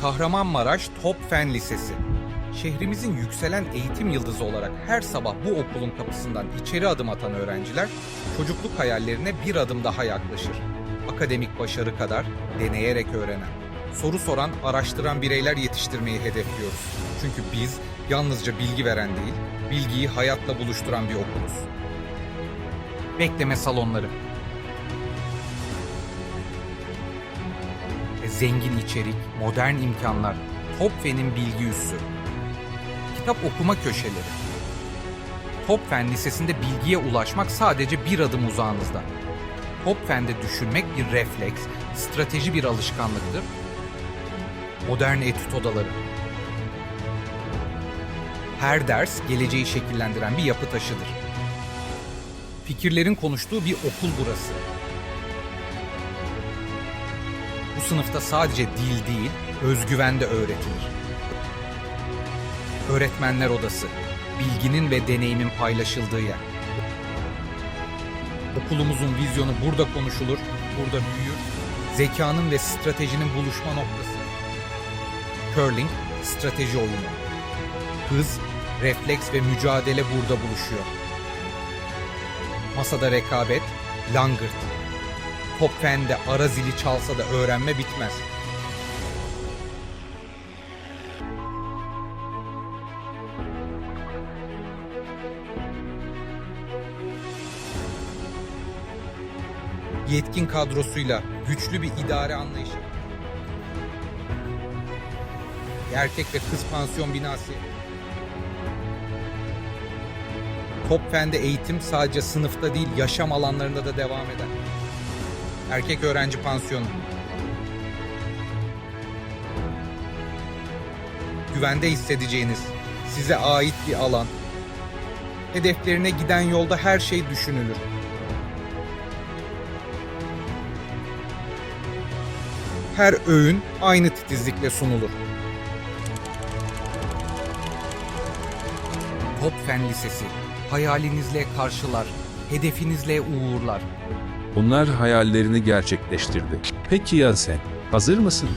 Kahramanmaraş Top Fen Lisesi. Şehrimizin yükselen eğitim yıldızı olarak her sabah bu okulun kapısından içeri adım atan öğrenciler çocukluk hayallerine bir adım daha yaklaşır. Akademik başarı kadar deneyerek öğrenen, soru soran, araştıran bireyler yetiştirmeyi hedefliyoruz. Çünkü biz yalnızca bilgi veren değil, bilgiyi hayatla buluşturan bir okuluz. Bekleme salonları. Zengin içerik, modern imkanlar, Topfen'in bilgi üssü. Kitap okuma köşeleri. Topfen Lisesi'nde bilgiye ulaşmak sadece bir adım uzağınızda. Topfen'de düşünmek bir refleks, strateji bir alışkanlıktır. Modern etüt odaları. Her ders geleceği şekillendiren bir yapı taşıdır. Fikirlerin konuştuğu bir okul burası. Bu sınıfta sadece dil değil, özgüven de öğretilir. Öğretmenler odası, bilginin ve deneyimin paylaşıldığı yer. Okulumuzun vizyonu burada konuşulur, burada büyür. Zekanın ve stratejinin buluşma noktası. Curling, strateji oyunu. Hız, refleks ve mücadele burada buluşuyor. Masada rekabet, langırt. Top fende ara zili çalsa da öğrenme bitmez. Yetkin kadrosuyla güçlü bir idare anlayışı. Erkek ve kız pansiyon binası. Top Fen'de eğitim sadece sınıfta değil yaşam alanlarında da devam eder. Erkek öğrenci pansiyonu. Güvende hissedeceğiniz, size ait bir alan. Hedeflerine giden yolda her şey düşünülür. Her öğün aynı titizlikle sunulur. Top Fen Lisesi hayalinizle karşılar, hedefinizle uğurlar. Bunlar hayallerini gerçekleştirdi. Peki ya sen? Hazır mısın?